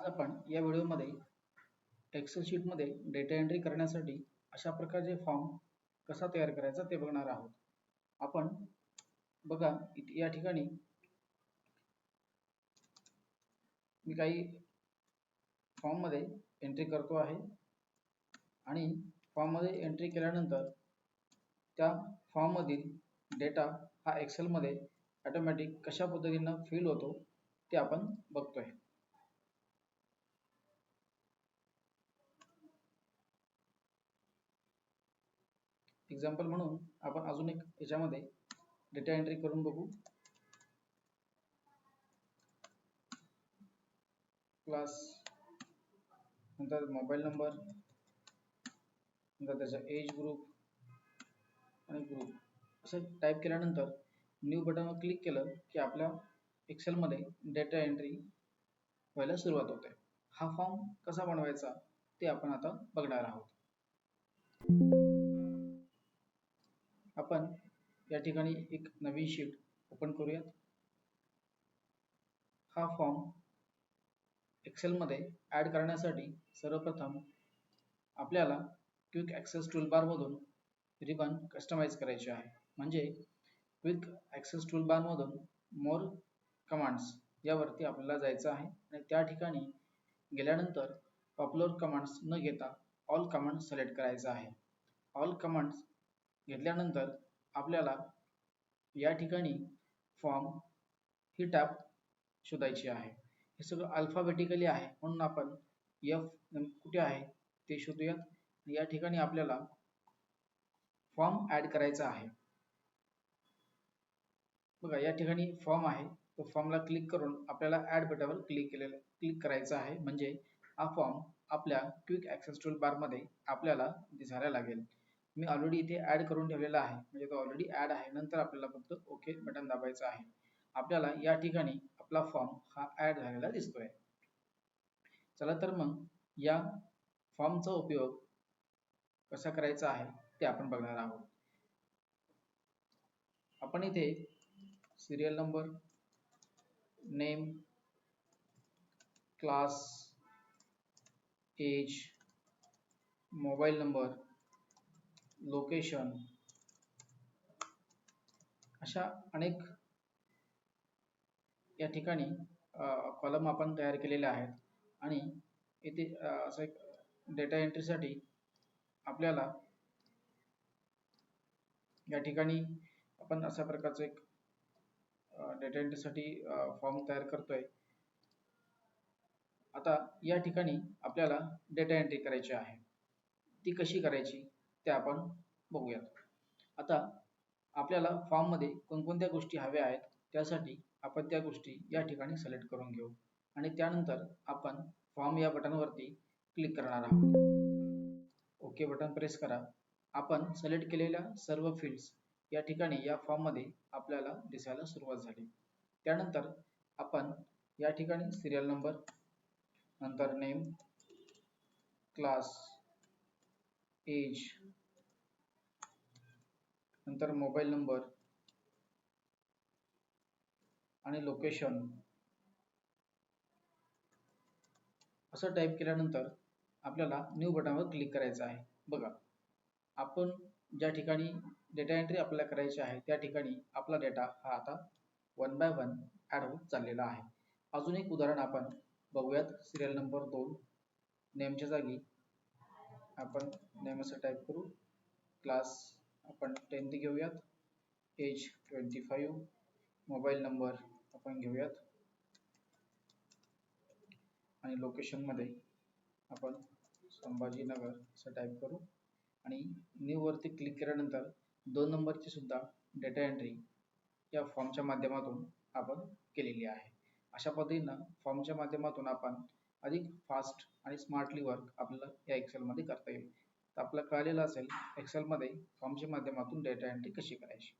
आज आपण या व्हिडिओमध्ये एक्सेल शीटमध्ये डेटा एंट्री करण्यासाठी अशा प्रकारचे फॉर्म कसा तयार करायचा ते बघणार आहोत. आपण बघा या ठिकाणी मी काही फॉर्ममध्ये एंट्री करतो आहे आणि फॉर्ममध्ये एंट्री केल्यानंतर त्या फॉर्ममधील डेटा हा एक्सेलमध्ये ऑटोमॅटिक कशा पद्धतीनं फिल होतो ते आपण बघतोय. एक्झाम्पल म्हणून आपण अजून एक याच्यामध्ये डेटा एंट्री करून बघू. क्लास नंतर मोबाईल नंबर नंतर त्याचा एज ग्रुप आणि ग्रुप असं टाईप केल्यानंतर न्यू बटनवर क्लिक केलं की आपल्या एक्सेलमध्ये डेटा एंट्री व्हायला सुरुवात होते. हा फॉर्म कसा बनवायचा ते आपण आता बघणार आहोत. आपण या ठिकाणी एक नवीन शीट ओपन करूयात. हा फॉर्म एक्सेलमध्ये ॲड करण्यासाठी सर्वप्रथम आपल्याला क्विक ॲक्सेस टूलबारमधून रिबन कस्टमाइज करायचे आहे. म्हणजे क्विक ॲक्सेस टूलबारमधून मोर कमांड्स यावरती आपल्याला जायचं आहे आणि त्या ठिकाणी गेल्यानंतर पॉप्युलर कमांड्स न घेता ऑल कमांड सिलेक्ट करायचा आहे. ऑल कमांड्स घेतल्यानंतर आपल्याला या ठिकाणी फॉर्म ही टॅब शोधायची आहे. हे सगळं अल्फाबेटिकली आहे. म्हणून आपण एफ कुठे आहे ते शोधूयात. या ठिकाणी आपल्याला फॉर्म ऍड करायचा आहे. बघा या ठिकाणी फॉर्म आहे. तो फॉर्मला क्लिक करून आपल्याला ऍड बटनवर क्लिक केलेलं क्लिक करायचं आहे. म्हणजे हा फॉर्म आपल्या क्विक ऍक्सेस टूल बारमध्ये आपल्याला दिसायला लागेल. मी ऑलरेडी इथे ऍड करून ठेवलेला आहे. म्हणजे तो ऑलरेडी ऍड आहे. नंतर आपल्याला फक्त ओके बटन दाबायचं आहे. आपल्याला या ठिकाणी आपला फॉर्म हा ऍड झालेला दिसतोय. चला तर मग या फॉर्मचा उपयोग कसा करायचा आहे ते आपण बघणार आहोत. आपण इथे serial number name class age mobile number location अशा अनेक या ठिकाणी कॉलम आपण तयार केलेले आहेत. आणि इथे असं एक डेटा एंट्रीसाठी आपल्याला या ठिकाणी आपण अशा प्रकारचं एक डेटा एंट्रीसाठी फॉर्म तयार करतोय. आता या ठिकाणी आपल्याला डेटा एंट्री करायची आहे. ती कशी करायची? ते आपण बघूयात. आता आपल्याला फॉर्ममध्ये कोणकोणत्या गोष्टी हव्या आहेत त्यासाठी आपण त्या गोष्टी या ठिकाणी सिलेक्ट करून घेऊ. आणि त्यानंतर आपण फॉर्म या बटनवरती क्लिक करणार आहोत. ओके बटन प्रेस करा. आपण सिलेक्ट केलेल्या सर्व फील्ड्स या ठिकाणी या फॉर्ममध्ये आपल्याला दिसायला सुरुवात झाली. त्यानंतर आपण या ठिकाणी सिरियल नंबर नंतर नेम क्लास एज नंतर मोबाईल नंबर. आणि लोकेशन. असं टाईप केल्यानंतर आपल्याला न्यू बटनवर क्लिक करायचं आहे. बघा आपण ज्या ठिकाणी डेटा एंट्री आपल्याला करायची आहे त्या ठिकाणी आपला डेटा हा आता वन बाय वन ॲड होत चाललेला आहे. अजून एक उदाहरण आपण बघूयात. सिरियल नंबर दोन. नेमच्या जागी आपण नेम असं टाईप करू. क्लास आपण टेन्थ घेऊयात. Age twenty five mobile number आपण घेऊयात. आणि लोकेशनमध्ये आपण संभाजीनगर असं टाईप करू. आणि न्यू वरती क्लिक केल्यानंतर दोन नंबरची सुद्धा डेटा एंट्री या फॉर्मच्या माध्यमातून आपण केलेली आहे. अशा पद्धतीनं फॉर्मच्या माध्यमातून आपण अधिक फास्ट आणि स्मार्टली वर्क आपल्याला या एक्सेलमध्ये करता येईल. तर आपल्याला कळलेलं असेल एक्सेलमध्ये फॉर्मच्या माध्यमातून डेटा एंट्री कशी करायची?